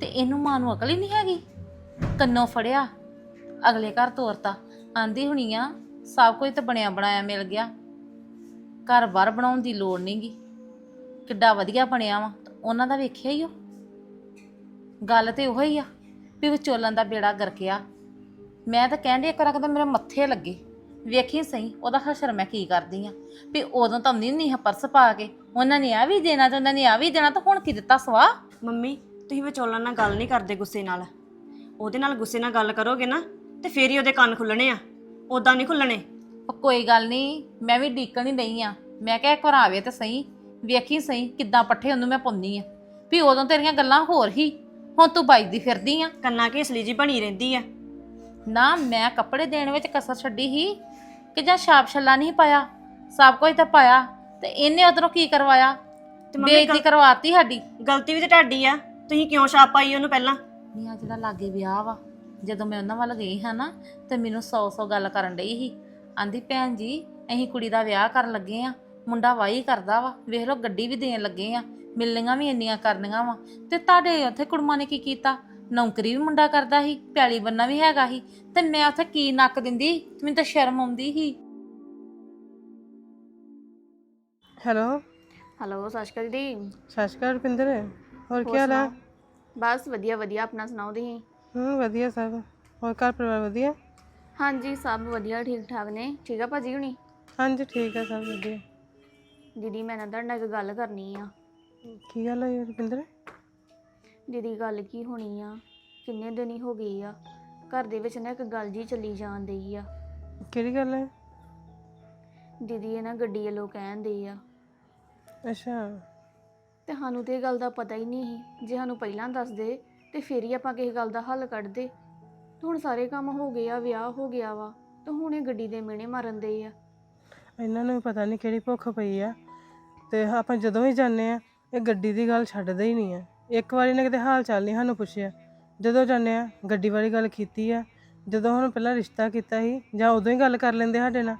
ਤੇ ਇਹਨੂੰ ਮਾਂ ਨੂੰ ਅਕਲ ਹੀ ਨਹੀਂ ਹੈਗੀ। ਕੰਨੋਂ ਫੜਿਆ, ਅਗਲੇ ਘਰ ਤੋਰਤਾ। ਆਂਦੀ ਹੁਣੀ ਆ, ਸਭ ਕੁਝ ਤਾਂ ਬਣਿਆ ਬਣਾਇਆ ਮਿਲ ਗਿਆ। ਘਰ ਬਾਰ ਬਣਾਉਣ ਦੀ ਲੋੜ ਨਹੀਂਗੀ ਕਿੱਡਾ ਵਧੀਆ ਬਣਿਆ ਵਾ ਉਹਨਾਂ ਦਾ ਵੇਖਿਆ ਹੀ ਉਹ ਗੱਲ ਤੇ ਉਹ ਹੀ ਆ ਵੀ ਵਿਚੋਲਨ ਦਾ ਬੇੜਾ ਗਰਕਿਆ। ਮੈਂ ਤਾਂ ਕਹਿੰਦੀ ਇੱਕ ਰੱਖ ਤਾਂ ਮੇਰੇ ਮੱਥੇ ਲੱਗੇ। ਵੇਖੀ ਸਹੀ, ਉਹਦਾ ਹਸ਼ਰ ਮੈਂ ਕੀ ਕਰਦੀ ਆ। ਵੀ ਉਦੋਂ ਤਾਂ ਨਹੀਂ ਨਹੀਂ ਪਰਸ ਪਾ ਕੇ, ਉਹਨਾਂ ਨੇ ਆ ਵੀ ਦੇਣਾ ਤੇ ਉਹਨਾਂ ਨੇ ਆ ਵੀ ਦੇਣਾ, ਤਾਂ ਹੁਣ ਕੀ ਦਿੱਤਾ ਸਵਾ ਮੰਮੀ, ਤੁਸੀਂ ਵਿਚੋਲਣ ਨਾਲ ਗੱਲ ਨਹੀਂ ਕਰਦੇ ਗੁੱਸੇ ਨਾਲ। ਉਹਦੇ ਨਾਲ ਗੁੱਸੇ ਨਾਲ ਗੱਲ ਕਰੋਗੇ ਨਾ, ਤੇ ਫੇਰ ਹੀ ਉਹਦੇ ਕੰਨ ਖੁੱਲਣੇ ਆ। ਉਦਾਂ ਨਹੀਂ ਖੁੱਲਣੇ। ਉਹ ਕੋਈ ਗੱਲ ਨਹੀਂ ਮੈਂ ਵੀ ਡੀਕਣ ਹੀ ਨਹੀਂ ਆ। ਮੈਂ ਕਿਹਾ ਇੱਕ ਵਾਰ ਆਵੇ ਤਾਂ ਸਹੀ ਵੇਖੀ ਸਹੀ ਕਿੱਦਾਂ ਪੱਠੇ ਉਹਨੂੰ ਮੈਂ ਪਾਉਂਦੀ ਆ। ਵੀ ਉਦੋਂ ਤੇਰੀਆਂ ਗੱਲਾਂ ਹੋਰ ਹੀ ਹੁਣ ਤੂੰ ਬਾਈਦੀ ਫਿਰਦੀ ਆ। ਕੰਨਾਂ ਘੇਸਲੀ ਜੀ ਬਣੀ ਰਹਿੰਦੀ ਆ। ਨਾ ਮੈਂ ਕੱਪੜੇ ਦੇਣ ਵਿੱਚ ਕਸਰ ਛੱਡੀ ਹੀ ਕਿ ਜਾਂ ਛਾਪ ਛੱਲਾ ਨਹੀਂ ਪਾਇਆ? ਸਭ ਕੁਝ ਤਾਂ ਪਾਇਆ ਤੇ ਇਹਨੇ ਉਧਰੋਂ ਕੀ ਕਰਵਾਇਆ? ਤੇ ਮੰਮੀ ਬੇਇੱਜ਼ਤੀ ਕਰਵਾਤੀ ਸਾਡੀ। ਗਲਤੀ ਵੀ ਤੇ ਤੁਹਾਡੀ ਆ। ਤੁਸੀਂ ਕਿਉਂ ਛਾਪ ਪਾਈ ਉਹਨੂੰ ਪਹਿਲਾਂ? ਨਹੀਂ ਆ ਜਿਹੜਾ ਲਾਗੇ ਵਿਆਹ ਵਾ। ਜਦੋਂ ਮੈਂ ਉਹਨਾਂ ਵੱਲ ਗਈ ਹਾਂ ਨਾ ਤੇ ਮੈਨੂੰ ਸੌ ਸੌ ਗੱਲ ਕਰਨ ਡਈ ਸੀ। ਆਂਦੀ ਭੈਣ ਜੀ ਅਸੀਂ ਕੁੜੀ ਦਾ ਵਿਆਹ ਕਰਨ ਲੱਗੇ ਆ। ਮੁੰਡਾ ਵਾਹੀ ਕਰਦਾ ਵਾ। ਵੇਖ ਲਓ ਗੱਡੀ ਵੀ ਦੇਣ ਲੱਗੇ ਆ। ਮਿਲਣੀਆਂ ਵੀ ਇੰਨੀਆਂ ਕਰਨੀਆਂ ਵਾ। ਤੇ ਤੁਹਾਡੇ ਉੱਥੇ ਕੁੜਮਾਂ ਨੇ ਕੀ ਕੀਤਾ? ਨੌਕਰੀ ਵੀ ਮੁੰਡਾ ਕਰਦਾ ਸੀ ਪਿਆਲੀ ਬੰਨਾ ਵੀ ਹੈਗਾ ਸੀ। ਤੇ ਮੈਂ ਉੱਥੇ ਕੀ ਨੱਕ ਦਿੰਦੀ ਮੈਨੂੰ ਤਾਂ ਸ਼ਰਮ ਆਉਂਦੀ ਸੀ। ਹੈਲੋ? ਹੈਲੋ ਸਤਿ ਸ਼੍ਰੀ ਅਕਾਲ ਦੀਦੀ ਸਤਿ ਸ਼੍ਰੀ ਅਕਾਲ ਰੁਪਿੰਦਰ। ਹੋਰ ਕੀ ਹਾਲ ਹੈ ਸੁਣਾਓ? ਬਸ ਵਧੀਆ ਵਧੀਆ। ਆਪਣਾ ਸੁਣਾਓ ਤੁਸੀਂ? ਹੂੰ ਵਧੀਆ ਸਭ। ਹੋਰ ਘਰ ਪਰਿਵਾਰ ਵਧੀਆ? ਹਾਂਜੀ ਸਭ ਵਧੀਆ ਠੀਕ ਠਾਕ ਨੇ। ਠੀਕ ਆ ਭਾਜੀ ਹੁਣੀ? ਹਾਂਜੀ ਠੀਕ ਹੈ ਸਭ ਵਧੀਆ। ਦੀਦੀ ਮੈਂ ਨਾ ਤੁਹਾਡੇ ਨਾਲ ਇੱਕ ਗੱਲ ਕਰਨੀ ਆ। ਕੀ ਗੱਲ ਹੋਈ ਰੁਪਿੰਦਰ? ਦੀਦੀ ਗੱਲ ਕੀ ਹੋਣੀ ਆ? ਕਿੰਨੇ ਦਿਨ ਹੀ ਹੋ ਗਏ ਆ। ਘਰ ਦੇ ਵਿੱਚ ਨਾ ਇੱਕ ਗੱਲ ਜੀ ਚੱਲੀ ਜਾਣ ਡਈ ਆ। ਕਿਹੜੀ ਗੱਲ ਹੈ ਦੀਦੀ ਇਹ ਨਾ ਗੱਡੀ ਵੱਲੋਂ ਕਹਿੰਦੇ ਆ। ਅੱਛਾ। ਤੇ ਸਾਨੂੰ ਤੇ ਇਹ ਗੱਲ ਦਾ ਪਤਾ ਹੀ ਨਹੀਂ ਸੀ। ਜੇ ਸਾਨੂੰ ਪਹਿਲਾਂ ਦੱਸਦੇ ਤੇ ਫਿਰ ਹੀ ਆਪਾਂ ਕਿਸੇ ਗੱਲ ਦਾ ਹੱਲ ਕੱਢਦੇ ਹੁਣ ਸਾਰੇ ਕੰਮ ਹੋ ਗਏ ਆ ਵਿਆਹ ਹੋ ਗਿਆ ਵਾ ਤੇ ਹੁਣ ਇਹ ਗੱਡੀ ਦੇ ਮਿਹਣੇ ਮਾਰਨ ਦੇ ਆ। ਇਹਨਾਂ ਨੂੰ ਵੀ ਪਤਾ ਨਹੀਂ ਕਿਹੜੀ ਭੁੱਖ ਪਈ ਆ ਤੇ ਆਪਾਂ ਜਦੋਂ ਵੀ ਜਾਂਦੇ ਆ ਇਹ ਗੱਡੀ ਦੀ ਗੱਲ ਛੱਡਦੇ ਹੀ ਨਹੀਂ ਆ। ਇੱਕ ਵਾਰੀ ਨੇ ਕਿਤੇ ਹਾਲ ਚਾਲ ਨਹੀਂ ਸਾਨੂੰ ਪੁੱਛਿਆ। ਜਦੋਂ ਜਾਂਦੇ ਆ ਗੱਡੀ ਵਾਲੀ ਗੱਲ ਕੀਤੀ ਆ ਜਦੋਂ ਹੁਣ ਪਹਿਲਾਂ ਰਿਸ਼ਤਾ ਕੀਤਾ ਸੀ ਜਾਂ ਉਦੋਂ ਹੀ ਗੱਲ ਕਰ ਲੈਂਦੇ ਸਾਡੇ ਨਾਲ।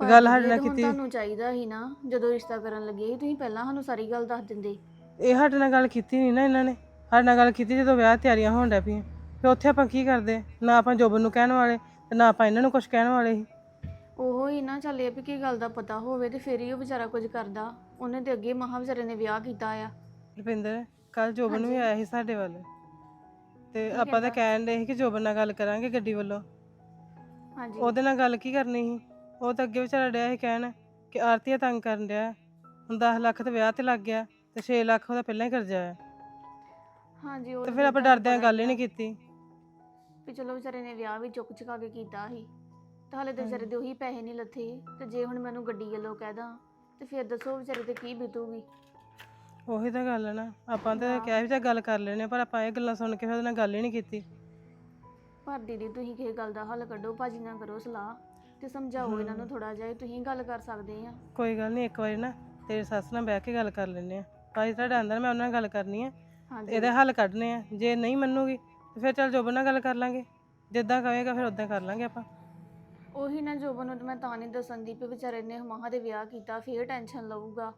ਗੱਲ ਸਾਡੇ ਨਾਲ ਕੀਤੀ। ਤੁਹਾਨੂੰ ਚਾਹੀਦਾ ਸੀ ਨਾ ਜਦੋਂ ਰਿਸ਼ਤਾ ਕਰਨ ਲੱਗੇ ਸੀ ਤੁਸੀਂ ਪਹਿਲਾਂ ਸਾਨੂੰ ਸਾਰੀ ਗੱਲ ਦੱਸ ਦਿੰਦੇ। ਇਹ ਸਾਡੇ ਨਾਲ ਗੱਲ ਕੀਤੀ ਨਹੀਂ ਨਾ ਇਹਨਾਂ ਨੇ। ਸਾਡੇ ਨਾਲ ਗੱਲ ਕੀਤੀ ਜਦੋਂ ਵਿਆਹ ਤਿਆਰੀਆਂ ਹੋਣ ਡੈ ਪਈਆਂ। ਫਿਰ ਉੱਥੇ ਆਪਾਂ ਕੀ ਕਰਦੇ? ਨਾ ਆਪਾਂ ਜੋਬਨ ਨੂੰ ਕਹਿਣ ਵਾਲੇ ਤੇ ਨਾ ਆਪਾਂ ਇਹਨਾਂ ਨੂੰ ਕੁਝ ਕਹਿਣ ਵਾਲੇ ਸੀ। ਉਹ ਹੀ ਨਾ ਚੱਲੇ ਵੀ ਕੀ ਗੱਲ ਦਾ ਪਤਾ ਹੋਵੇ ਤੇ ਫਿਰ ਹੀ ਉਹ ਵਿਚਾਰਾ ਕੁਝ ਕਰਦਾ। ਉਹਨੇ ਤੇ ਅੱਗੇ ਮਹਾ ਵਿਚਾਰੇ ਨੇ ਵਿਆਹ ਕੀਤਾ ਆ। ਰੁਪਿੰਦਰ ਕੱਲ ਜੋਬਨ ਵੀ ਆਇਆ ਸੀ ਸਾਡੇ ਵੱਲ। ਤੇ ਆਪਾਂ ਤਾਂ ਕਹਿਣ ਦੇ ਸੀ ਕਿ ਜੋਬਨ ਨਾਲ ਗੱਲ ਕਰਾਂਗੇ ਗੱਡੀ ਵੱਲੋਂ। ਹਾਂਜੀ। ਉਹਦੇ ਨਾਲ ਗੱਲ ਕੀ ਕਰਨੀ ਸੀ? ਉਹ ਤਾਂ ਅੱਗੇ ਵਿਚਾਰਾ ਡਿਆ ਸੀ ਕਹਿਣ ਕਿ ਆਰਤੀਆ ਤੰਗ ਕਰਨ ਡਿਆ। ਹੁਣ 10 ਲੱਖ ਤੇ ਵਿਆਹ ਤੇ ਲੱਗ ਗਿਆ ਤੇ 6 ਲੱਖ ਉਹਦਾ ਪਹਿਲਾਂ ਹੀ ਕਰਜ਼ਾ ਹੈ ਹਾਂਜੀ ਉਹ ਤੇ ਤਾਂ ਫਿਰ ਆਪਾਂ ਡਰਦਿਆਂ ਗੱਲ ਹੀ ਨਹੀਂ ਕੀਤੀ। ਵੀ ਚਲੋ ਵਿਚਾਰੇ ਨੇ ਵਿਆਹ ਵੀ ਚੁੱਕ ਚੁਕਾ ਕੇ ਕੀਤਾ ਸੀ। ਤੇ ਹਾਲੇ ਤੇ ਵਿਚਾਰੇ ਦੇ ਉਹੀ ਪੈਸੇ ਨਹੀਂ ਲੱਥੇ। ਤੇ ਜੇ ਹੁਣ ਮੈਨੂੰ ਗੱਡੀ ਵੱਲੋਂ ਕਹਿ ਦਾਂ ਤੇ ਫਿਰ ਦੱਸੋ ਵਿਚਾਰੇ ਤੇ ਕੀ ਬੀਤੂਗੀ। ਉਹੀ ਤਾਂ ਗੱਲ ਹੈ ਨਾ। ਆਪਾਂ ਤਾਂ ਕਿਹਾ ਵੀ ਚਾ ਗੱਲ ਕਰ ਲੈਣੇ ਪਰ ਆਪਾਂ ਇਹ ਗੱਲਾਂ ਸੁਣ ਕੇ ਫਿਰ ਉਹਦੇ ਨਾਲ ਗੱਲ ਹੀ ਨਹੀਂ ਕੀਤੀ। ਪਰ ਦੀਦੀ ਤੁਸੀਂ ਕਿਸੇ ਗੱਲ ਦਾ ਹੱਲ ਕੱਢੋ ਭਾਜੀ ਨਾਲ ਕਰੋ ਸਲਾਹ ਤੇ ਸਮਝਾਓ ਇਹਨਾਂ ਨੂੰ ਥੋੜਾ ਜਿਹਾ ਤੁਸੀਂ ਗੱਲ ਕਰ ਸਕਦੇ ਆ। ਕੋਈ ਗੱਲ ਨਹੀਂ ਇੱਕ ਵਾਰੀ ਨਾ ਤੇਰੇ ਸੱਸ ਨਾਲ ਬਹਿ ਕੇ ਗੱਲ ਕਰ ਲੈਨੇ ਆ। ਭਾਈ ਤੁਹਾਡਾ ਅੰਦਰ ਮੈਂ ਉਹਨਾਂ ਨਾਲ ਗੱਲ ਕਰਨੀ ਆ। ਹਾਂਜੀ। ਇਹਦੇ ਹੱਲ ਕੱਢਨੇ ਆ। ਜੇ ਨਹੀਂ ਮੰਨੂਗੀ ਤੇ ਫਿਰ ਚੱਲ ਜੋਬਨ ਨਾਲ ਗੱਲ ਕਰ ਲਾਂਗੇ। ਜਿੱਦਾਂ ਕਹੇਗਾ ਫਿਰ ਉਦਾਂ ਕਰ ਲਾਂਗੇ ਆਪਾਂ। ਉਹੀ ਨਾ ਜੋਬਨ ਨੂੰ ਤੇ ਮੈਂ ਤਾਂ ਨਹੀਂ ਦੱਸਣ ਦੀ ਵੀ ਵਿਚਾਰੇ ਨੇ ਮਹਾਂ ਦੇ ਵਿਆਹ ਕੀਤਾ ਫੇਰ ਟੈਨਸ਼ਨ ਲਊਗਾ।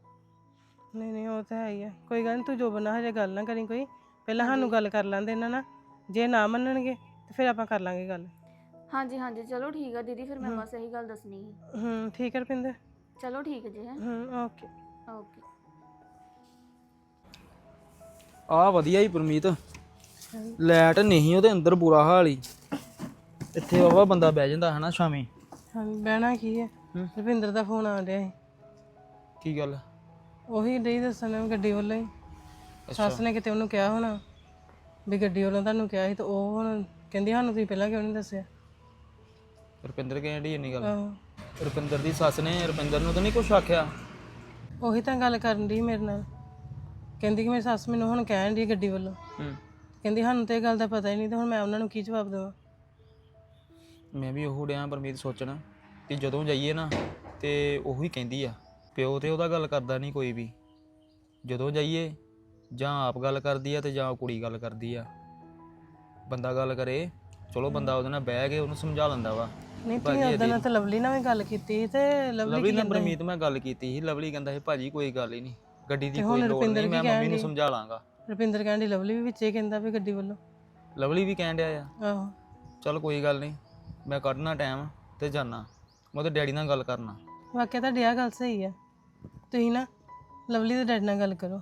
ਨਹੀਂ ਨਹੀਂ ਉਹ ਤਾਂ ਹੈ ਹੀ ਆ। ਕੋਈ ਗੱਲ ਨਹੀਂ ਤੂੰ ਜੋਬਨ ਨਾਲ ਹਜੇ ਗੱਲ ਨਾ ਕਰੀ ਕੋਈ। ਪਹਿਲਾਂ ਸਾਨੂੰ ਗੱਲ ਕਰ ਲਾਂਦੇ ਇਹਨਾਂ ਨਾਲ। ਜੇ ਨਾ ਮੰਨਣਗੇ ਤੇ ਫਿਰ ਆਪਾਂ ਕਰ ਲਾਂਗੇ ਗੱਲ। ਹਾਂਜੀ ਹਾਂਜੀ ਚਲੋ ਠੀਕ ਆ ਦੀਦੀ ਫਿਰ ਮੈਂ ਬਸ ਇਹੀ ਗੱਲ ਦੱਸਣੀ ਸੀ। ਹੂੰ ਠੀਕ ਹੈ ਰੁਪਿੰਦਰ। ਚਲੋ ਠੀਕ ਜੀ ਹੈ। ਹੂੰ ਓਕੇ। ਓਕੇ। ਆ ਵਧੀਆ ਹੀ ਪਰਮੀਤ। ਲੈਟ ਨਹੀਂ ਉਹਦੇ ਅੰਦਰ ਬੁਰਾ ਹਾਲ ਹੀ। ਇੱਥੇ ਬਾਬਾ ਬੰਦਾ ਬਹਿ ਜਾਂਦਾ ਹੈ ਨਾ ਸ਼ਾਮੀ। ਹਾਂ ਬਹਿਣਾ ਕੀ ਹੈ? ਰੁਪਿੰਦਰ ਦਾ ਫੋਨ ਆ ਰਿਹਾ ਸੀ। ਕੀ ਗੱਲ? ਉਹੀ ਡਈ ਦੱਸਣ ਗੱਡੀ ਵੱਲੋਂ ਹੀ। ਸੱਸ ਨੇ ਕਿਤੇ ਉਹਨੂੰ ਕਿਹਾ ਹੋਣਾ ਵੀ ਗੱਡੀ ਵੱਲੋਂ ਤੁਹਾਨੂੰ ਕਿਹਾ ਸੀ ਤੇ ਉਹ ਹੁਣ ਕਹਿੰਦੀ ਸਾਨੂੰ ਤੁਸੀਂ ਪਹਿਲਾਂ ਕਿਉਂ ਨਹੀਂ ਦੱਸਿਆ? ਰੁਪਿੰਦਰ ਕਹਿੰਦੀ ਇੰਨੀ ਗੱਲ? ਰੁਪਿੰਦਰ ਦੀ ਸੱਸ ਨੇ ਰੁਪਿੰਦਰ ਨੂੰ ਤਾਂ ਨਹੀਂ ਕੁਝ ਆਖਿਆ? ਉਹੀ ਤਾਂ ਗੱਲ ਕਰਨ ਦੀ ਮੇਰੇ ਨਾਲ। ਕਹਿੰਦੀ ਕਿ ਮੇਰੀ ਸੱਸ ਮੈਨੂੰ ਹੁਣ ਕਹਿਣ ਦੀ ਗੱਡੀ ਵੱਲੋਂ। ਹੂੰ। ਕਹਿੰਦੀ ਸਾਨੂੰ ਤੇ ਇਹ ਗੱਲ ਦਾ ਪਤਾ ਹੀ ਨਹੀਂ ਤੇ ਹੁਣ ਮੈਂ ਉਹਨਾਂ ਨੂੰ ਕੀ ਜਵਾਬ ਦੇਵਾਂ? ਮੈਂ ਵੀ ਉਹ ਡਿਆ ਪਰਮੀਤ ਸੋਚਣ ਕਿ ਜਦੋਂ ਜਾਈਏ ਨਾ ਤੇ ਉਹੀ ਕਹਿੰਦੀ ਆ ਪਿਓ ਤੇ ਉਹਦਾ ਗੱਲ ਕਰਦਾ ਨਹੀਂ ਕੋਈ ਵੀ। ਜਦੋਂ ਜਾਈਏ ਜਾਂ ਆਪ ਗੱਲ ਕਰਦੀ ਆ ਤੇ ਜਾਂ ਉਹ ਕੁੜੀ ਗੱਲ ਕਰਦੀ ਆ। ਬੰਦਾ ਗੱਲ ਕਰੇ ਚਲੋ ਬੰਦਾ ਉਹਦੇ ਨਾਲ ਬਹਿ ਕੇ ਉਹਨੂੰ ਸਮਝਾ ਲੈਂਦਾ ਵਾ। ਨਹੀਂ ਤੁਸੀਂ ਉਹਦੇ ਨਾਲ ਤਾਂ ਲਵਲੀ ਨਾਲ ਵੀ ਗੱਲ ਕੀਤੀ ਸੀ ਤੇ ਲਵਲੀ ਲਵਲੀ ਕੀ ਨਾਲ ਕਹਿੰਦਾ ਸੀ? ਪਰਮੀਤ ਮੈਂ ਗੱਲ ਕੀਤੀ ਸੀ ਲਵਲੀ ਕਹਿੰਦਾ ਸੀ ਭਾਜੀ ਕੋਈ ਗੱਲ ਹੀ ਨਹੀਂ ਗੱਡੀ ਦੀ ਤੇ ਕੋਈ ਲੋੜ ਨਹੀਂ ਮੈਂ ਮੰਮੀ ਨੂੰ? ਸਮਝਾ ਲਾਂਗਾ। ਰੁਪਿੰਦਰ ਕਹਿੰਦੀ ਲਵਲੀ ਵੀ ਵਿੱਚੇ ਕਹਿੰਦਾ ਵੀ ਗੱਡੀ ਵੱਲੋਂ। ਲਵਲੀ ਵੀ ਕਹਿਣ ਡਿਆ ਆ? ਆਹੋ। ਚਲ ਕੋਈ ਗੱਲ ਨਹੀਂ ਮੈਂ ਕੱਢਣਾ ਟਾਈਮ ਤੇ ਜਾਣਾ ਮੈਂ ਉਹਦੇ ਡੈਡੀ ਨਾਲ ਗੱਲ ਕਰਨਾ। ਵਾਕਿਆ ਤੁਹਾਡੀ ਆ ਗੱਲ ਸਹੀ ਆ। ਤੁਸੀਂ ਨਾ ਲਵਲੀ ਦੇ ਡੈਡ ਨਾਲ ਗੱਲ ਕਰੋ।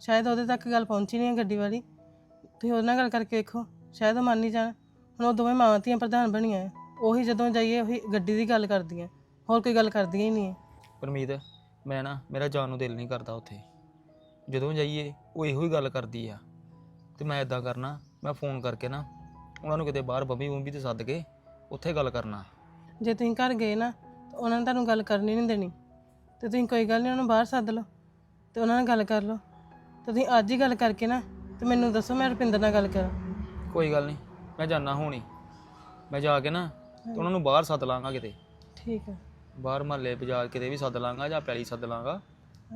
ਸ਼ਾਇਦ ਉਹਦੇ ਤੱਕ ਗੱਲ ਪਹੁੰਚੀ ਨਹੀਂ ਹੈ ਗੱਡੀ ਵਾਲੀ। ਤੁਸੀਂ ਉਹਦੇ ਨਾਲ ਗੱਲ ਕਰਕੇ ਦੇਖੋ ਸ਼ਾਇਦ ਉਹ ਮੰਨ ਹੀ ਜਾਣ। ਹੁਣ ਉਹ ਦੋਵੇਂ ਮਾਵਾਂ ਧੀਆਂ ਪ੍ਰਧਾਨ ਬਣੀਆਂ ਆ। ਉਹੀ ਜਦੋਂ ਜਾਈਏ ਉਹੀ ਗੱਡੀ ਦੀ ਗੱਲ ਕਰਦੀਆਂ। ਹੋਰ ਕੋਈ ਗੱਲ ਕਰਦੀਆਂ ਹੀ ਨਹੀਂ ਹੈ ਪਰਮੀਤ ਮੈਂ ਨਾ ਮੇਰਾ ਜਾਣ ਨੂੰ ਦਿਲ ਨਹੀਂ ਕਰਦਾ ਉੱਥੇ। ਜਦੋਂ ਜਾਈਏ ਉਹ ਇਹੋ ਹੀ ਗੱਲ ਕਰਦੀ ਆ। ਤੇ ਮੈਂ ਇਦਾਂ ਕਰਨਾ ਮੈਂ ਫੋਨ ਕਰਕੇ ਨਾ ਉਹਨਾਂ ਨੂੰ ਕਿਤੇ ਬਾਹਰ ਬੰਬੀ ਬੰਬੀ ਤੇ ਸੱਦ ਕੇ ਉੱਥੇ ਗੱਲ ਕਰਨਾ। ਜੇ ਤੁਸੀਂ ਘਰ ਗਏ ਨਾ ਤਾਂ ਉਹਨਾਂ ਨੇ ਤੁਹਾਨੂੰ ਗੱਲ ਕਰਨੀ ਨਹੀਂ ਦੇਣੀ। ਤੇ ਤੁਸੀਂ ਕੋਈ ਗੱਲ ਨਹੀਂ ਉਹਨਾਂ ਨੂੰ ਬਾਹਰ ਸੱਦ ਲਓ ਤੇ ਉਹਨਾਂ ਨਾਲ ਗੱਲ ਕਰ ਲਓ। ਤੇ ਤੁਸੀਂ ਅੱਜ ਹੀ ਗੱਲ ਕਰਕੇ ਨਾ ਤੇ ਮੈਨੂੰ ਦੱਸੋ ਮੈਂ ਰੁਪਿੰਦਰ ਨਾਲ ਗੱਲ ਕਰਾਂ। ਕੋਈ ਗੱਲ ਨਹੀਂ ਮੈਂ ਜਾਣਾ ਹੋਣੀ। ਮੈਂ ਜਾ ਕੇ ਨਾ ਤੇ ਉਹਨਾਂ ਨੂੰ ਬਾਹਰ ਸੱਦ ਲਾਂਗਾ ਕਿਤੇ। ਠੀਕ ਹੈ ਬਾਹਰ ਮਹੱਲੇ ਬਾਜ਼ਾਰ ਕਿਤੇ ਵੀ ਸੱਦ ਲਾਂਗਾ ਜਾਂ ਪੈਲੀ ਸੱਦ ਲਾਂਗਾ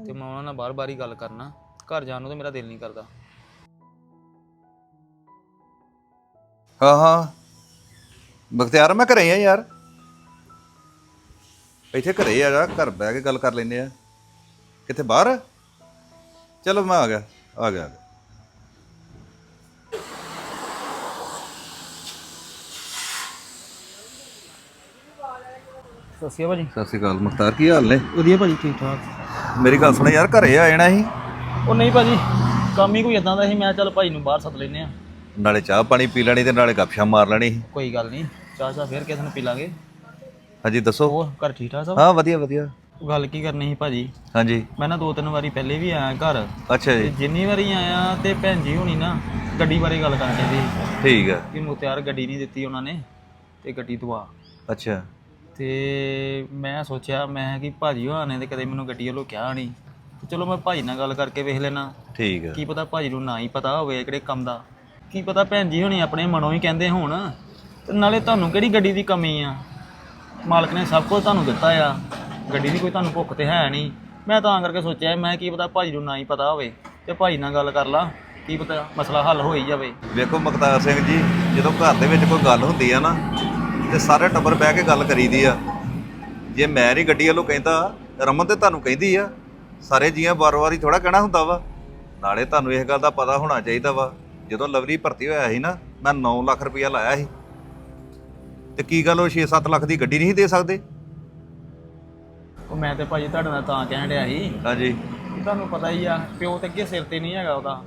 ਤੇ ਮੈਂ ਉਹਨਾਂ ਨਾਲ ਬਾਰ-ਬਾਰ ਹੀ ਗੱਲ ਕਰਨਾ। ਘਰ ਜਾਣ ਨੂੰ ਤਾਂ ਮੇਰਾ ਦਿਲ ਨਹੀਂ ਕਰਦਾ। ਹਾਂ ਹਾਂ। ਬਖਤਿਆਰ ਮੈਂ ਘਰੇ ਆ ਯਾਰ। ਇੱਥੇ ਘਰੇ ਆ ਜਾ ਘਰ ਬਹਿ ਕੇ ਗੱਲ ਕਰ ਲੈਂਦੇ ਆ। ਕਿੱਥੇ ਬਾਹਰ? ਚਲੋ ਮੈਂ ਆ ਗਿਆ ਆ ਗਿਆ ਆ ਗਿਆ। ਸਸਿਆ ਭਾਜੀ। ਸਤਿ ਸ਼੍ਰੀ ਅਕਾਲ ਮੁਖਤਾਰ ਕੀ ਹਾਲ ਨੇ? ਵਧੀਆ ਭਾਜੀ ਠੀਕ ਠਾਕ ਮੇਰੀ ਗੱਲ ਸੁਣ ਯਾਰ ਘਰੇ ਆ ਜਾਣਾ ਸੀ। ਉਹ ਨਹੀਂ ਭਾਜੀ ਕੰਮ ਹੀ ਕੋਈ ਇਦਾਂ ਦਾ ਸੀ ਮੈਂ ਚੱਲ ਭਾਈ ਨੂੰ ਬਾਹਰ ਸੱਦ ਲੈਨੇ ਆ ਨਾਲੇ ਚਾਹ ਪਾਣੀ ਪੀ ਲੈਣੀ ਤੇ ਨਾਲੇ ਗੱਪਸ਼ਾ ਮਾਰ ਲੈਣੀ ਸੀ। ਕੋਈ ਗੱਲ ਨਹੀਂ ਚਾਹ ਚਾਹ ਫੇਰ ਕਿਸੇ ਨੂੰ ਪੀ ਲਾਂਗੇ। ਹਾਂਜੀ ਦੱਸੋ। ਹੋਰ ਘਰ ਠੀਕ ਠਾਕ ਸਭ? ਹਾਂ ਵਧੀਆ ਵਧੀਆ। ਉਹ ਗੱਲ ਕੀ ਕਰਨੀ ਸੀ ਭਾਜੀ? ਹਾਂਜੀ। ਮੈਂ ਨਾ ਦੋ ਤਿੰਨ ਵਾਰੀ ਪਹਿਲੇ ਵੀ ਆਇਆ ਘਰ। ਅੱਛਾ ਤੇ ਜੀ ਜਿੰਨੀ ਵਾਰੀ ਆਇਆ ਤੇ ਭੈਣ ਜੀ ਹੁਣੀ ਨਾ ਗੱਡੀ ਬਾਰੇ ਗੱਲ ਕਰਨ ਕਹਿੰਦੇ ਸੀ ਠੀਕ ਆ। ਕਿ ਮੁਖਤਿਆਰ ਗੱਡੀ ਨਹੀਂ ਦਿੱਤੀ ਉਹਨਾਂ ਨੇ ਤੇ ਗੱਡੀ ਦਵਾ ਅੱਛਾ। ਤੇ ਮੈਂ ਸੋਚਿਆ ਮੈਂ ਕਿ ਭਾਜੀ ਹੋਣਾ ਨੇ ਤੇ ਕਦੇ ਮੈਨੂੰ ਗੱਡੀ ਵੱਲੋਂ ਕਿਹਾ ਨਹੀਂ। ਚਲੋ ਮੈਂ ਭਾਜੀ ਨਾਲ ਗੱਲ ਕਰਕੇ ਵੇਖ ਲੈਣਾ। ਠੀਕ ਆ। ਕੀ ਪਤਾ ਭਾਜੀ ਨੂੰ ਨਾ ਹੀ ਪਤਾ ਹੋਵੇ ਕਿਹੜੇ ਕੰਮ ਦਾ। ਕੀ ਪਤਾ ਭੈਣ ਜੀ ਹੋਣੀ ਆਪਣੇ ਮਨੋਂ ਹੀ ਕਹਿੰਦੇ ਹੋਣ ਤੇ ਨਾਲੇ ਤੁਹਾਨੂੰ ਕਿਹੜੀ ਗੱਡੀ ਦੀ ਕਮੀ ਆ? ਮਾਲਕ ਨੇ ਸਭ ਕੁਝ ਤੁਹਾਨੂੰ ਦਿੱਤਾ ਆ। ਗੱਡੀ ਦੀ ਕੋਈ ਤੁਹਾਨੂੰ ਭੁੱਖ ਤੇ ਹੈ ਨਹੀਂ। ਮੈਂ ਤਾਂ ਕਰਕੇ ਸੋਚਿਆ ਮੈਂ ਕੀ ਪਤਾ ਭਾਜੀ ਨੂੰ ਨਾ ਹੀ ਪਤਾ ਹੋਵੇ ਤੇ ਭਾਜੀ ਨਾਲ ਗੱਲ ਕਰ ਲਾ। ਕੀ ਪਤਾ ਮਸਲਾ ਹੱਲ ਹੋ ਹੀ ਜਾਵੇ। ਵੇਖੋ ਮੁਖਤਾਰ ਸਿੰਘ ਜੀ ਜਦੋਂ ਘਰ ਦੇ ਵਿੱਚ ਕੋਈ ਗੱਲ ਹੁੰਦੀ ਆ ਨਾ ਤੇ ਸਾਰੇ ਟੱਬਰ ਬਹਿ ਕੇ ਗੱਲ ਕਰੀਦੀ ਆ। ਜੇ ਮੈਂ ਨਹੀਂ ਗੱਡੀ ਵੱਲੋਂ ਕਹਿੰਦਾ ਰਮਨ ਤੇ ਤੁਹਾਨੂੰ ਕਹਿੰਦੀ ਆ ਸਾਰੇ ਜੀਆਂ ਵਾਰ-ਵਾਰ ਹੀ ਥੋੜਾ ਕਹਿਣਾ ਹੁੰਦਾ ਵਾ। ਨਾਲੇ ਤੁਹਾਨੂੰ ਇਸ ਗੱਲ ਦਾ ਪਤਾ ਹੋਣਾ ਚਾਹੀਦਾ ਵਾ। ਜਦੋਂ ਲਵਲੀ ਭਰਤੀ ਹੋਇਆ ਸੀ ਨਾ ਮੈਂ 9 ਲੱਖ ਰੁਪਇਆ ਲਾਇਆ ਸੀ। ਤੇ ਕੀ ਗੱਲ ਉਹ 6-7 ਲੱਖ ਦੀ ਗੱਡੀ ਨਹੀਂ ਦੇ ਸਕਦੇ? ਉਹ ਮੈਂ ਤੇ ਭਾਜੀ ਤੁਹਾਡੇ ਨਾਲ ਤਾਂ ਕਹਿਣ ਡਿਆ ਸੀ। ਹਾਂਜੀ। ਕਿ ਤੁਹਾਨੂੰ ਪਤਾ ਹੀ ਆ ਪਿਓ ਤੇ ਅੱਗੇ ਸਿਰ ਤੇ ਨਹੀਂ ਹੈਗਾ ਉਹਦਾ।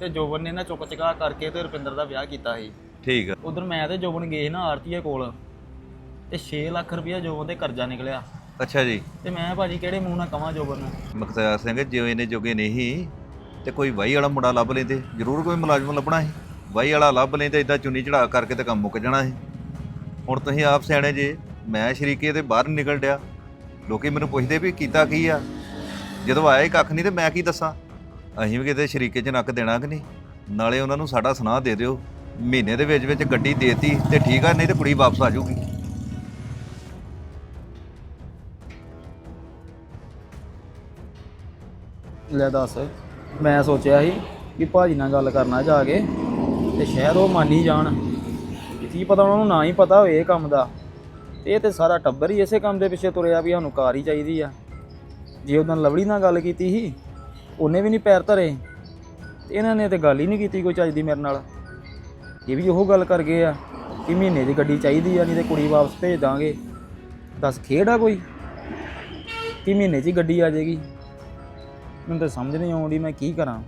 ਤੇ ਜੋਬਨ ਨੇ ਨਾ ਚੁੱਕ ਚੁਕਾ ਕਰਕੇ ਤੇ ਰੁਪਿੰਦਰ ਦਾ ਵਿਆਹ ਕੀਤਾ ਸੀ। ਠੀਕ ਆ। ਉਧਰ ਮੈਂ ਤੇ ਜੋਬਨ ਗਏ ਨਾ ਆਰਤੀਏ ਕੋਲ। ਤੇ 6 ਲੱਖ ਰੁਪਇਆ ਜੋਬਨ ਦੇ ਕਰਜ਼ਾ ਨਿਕਲਿਆ। ਅੱਛਾ ਜੀ। ਤੇ ਮੈਂ ਭਾਜੀ ਕਿਹੜੇ ਮੂੰਹ ਨਾਲ ਕਵਾਂ ਜੋਬਨ ਨੂੰ? ਮੁਖਤਾਰ ਸਿੰਘ ਜਿਉਂ ਇਹਨੇ ਜੋਗੇ ਨਹੀਂ ਤੇ ਕੋਈ ਵਾਈ ਵਾਲਾ ਮੁੰਡਾ ਲੱਭ ਲੈਂਦੇ ਜ਼ਰੂਰ ਕੋਈ ਮੁਲਾਜ਼ਮ ਲੱਭਣਾ ਸੀ। ਵਾਈ ਵਾਲਾ ਲੱਭ ਲੈਂਦੇ ਇਦਾਂ ਚੁੰਨੀ ਚੜਾ ਕਰਕੇ ਤੇ ਕੰਮ ਮੁੱਕ ਜਾਣਾ ਸੀ। ਹੁਣ ਤੁਸੀਂ ਆਪ ਸਿਆਣੇ ਜੇ ਮੈਂ ਸ਼ਰੀਕੇ ਤੇ ਬਾਹਰ ਨੀ ਨਿਕਲ ਡਿਆ। ਲੋਕੀ ਮੈਨੂੰ ਪੁੱਛਦੇ ਵੀ ਕੀਤਾ ਕੀ ਆ? ਜਦੋਂ ਆਇਆ ਹੀ ਕੱਖ ਨਹੀਂ ਤੇ ਮੈਂ ਕੀ ਦੱਸਾਂ? ਅਸੀਂ ਵੀ ਕਿਤੇ ਸ਼ਰੀਕੇ 'ਚ ਨੱਕ ਦੇਣਾ ਕਿ ਨਹੀਂ? ਨਾਲੇ ਉਹਨਾਂ ਨੂੰ ਸਾਡਾ ਸੁਨਾਹ ਦੇ ਦਿਓ। ਮਹੀਨੇ ਦੇ ਵਿੱਚ ਵਿੱਚ ਗੱਡੀ ਦੇਤੀ ਤੇ ਠੀਕ ਆ ਨਹੀਂ ਤੇ ਕੁੜੀ ਵਾਪਸ ਆ ਜਾਊਗੀ। ਲੈ ਦੱਸ। ਮੈਂ ਸੋਚਿਆ ਸੀ ਕਿ ਭਾਜੀ ਨਾਲ ਗੱਲ ਕਰਨਾ ਜਾ ਕੇ ਤੇ ਸ਼ਹਿਰ ਉਹ ਮੰਨ ਹੀ ਜਾਣ। ਕੀ ਪਤਾ ਉਹਨਾਂ ਨੂੰ ਨਾ ਹੀ ਪਤਾ ਹੋਵੇ ਇਹ ਕੰਮ ਦਾ। ਤੇ ਇਹ ਤੇ ਸਾਰਾ ਟੱਬਰ ਹੀ ਇਸੇ ਕੰਮ ਦੇ ਪਿੱਛੇ ਤੁਰਿਆ ਵੀ ਸਾਨੂੰ ਕਾਰ ਹੀ ਚਾਹੀਦੀ ਆ। ਜੇ ਉਹਨਾਂ ਲਵੜੀ ਨਾਲ ਗੱਲ ਕੀਤੀ ਸੀ, ਉਹਨੇ ਵੀ ਨਹੀਂ ਪੈਰ ਧਰੇ। ਤੇ ਇਹਨਾਂ ਨੇ ਤੇ ਗੱਲ ਹੀ ਨਹੀਂ ਕੀਤੀ ਕੋਈ ਚੱਜ ਦੀ ਮੇਰੇ ਨਾਲ। ਇਹ ਵੀ ਉਹ ਗੱਲ ਕਰ ਗਏ ਆ ਕਿ ਮਹੀਨੇ ਦੀ ਗੱਡੀ ਚਾਹੀਦੀ ਆ, ਨਹੀਂ ਤੇ ਕੁੜੀ ਵਾਪਸ ਭੇਜ ਦਾਂਗੇ। ਦੱਸ ਖੇਡ ਆ ਕੋਈ? ਕਿ ਮਹੀਨੇ 'ਚ ਹੀ ਗੱਡੀ ਆ ਜਾਏਗੀ? ਮੈਨੂੰ ਤਾਂ ਸਮਝ ਨਹੀਂ ਆਉਂਦੀ ਮੈਂ ਕੀ ਕਰਾਂ।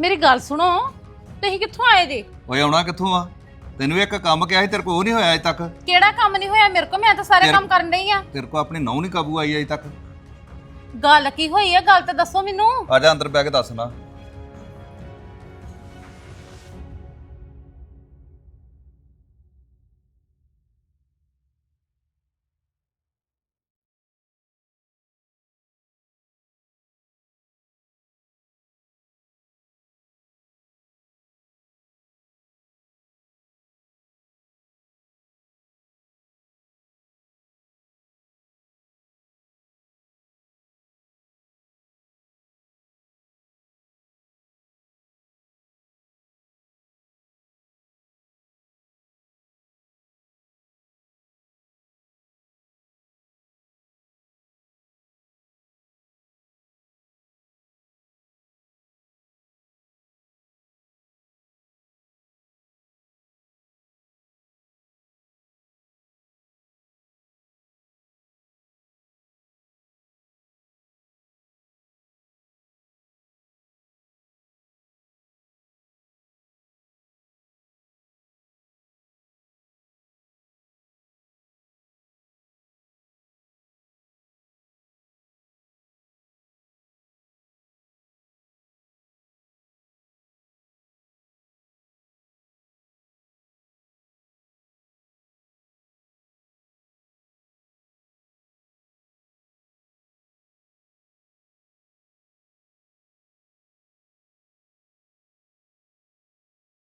ਮੇਰੀ ਗੱਲ ਸੁਣੋ ਤੁਸੀਂ ਕਿੱਥੋਂ ਆਏ ਜੇ? ਓਏ ਆਉਣਾ ਕਿੱਥੋਂ ਆ? ਤੈਨੂੰ ਇੱਕ ਕੰਮ ਕਿਹਾ ਸੀ ਤੇਰੇ ਕੋਲ ਉਹ ਨਹੀਂ ਹੋਇਆ ਅਜੇ ਤੱਕ। ਕਿਹੜਾ ਕੰਮ ਨਹੀਂ ਹੋਇਆ? ਮੇਰੇ ਕੋ ਮੈਂ ਤਾਂ ਸਾਰੇ ਕੰਮ ਕਰਨ ਰਹੀ ਆ। ਤੇਰੇ ਕੋ ਆਪਣੀ ਨਹੁੰ ਨਹੀਂ ਕਾਬੂ ਆਈ ਅਜੇ ਤੱਕ। ਗੱਲ ਕੀ ਹੋਈ ਆ? ਗੱਲ ਤਾਂ ਦੱਸੋ ਮੈਨੂੰ। ਆ ਜਾ ਅੰਦਰ ਬਹਿ ਕੇ ਦੱਸ ਨਾ।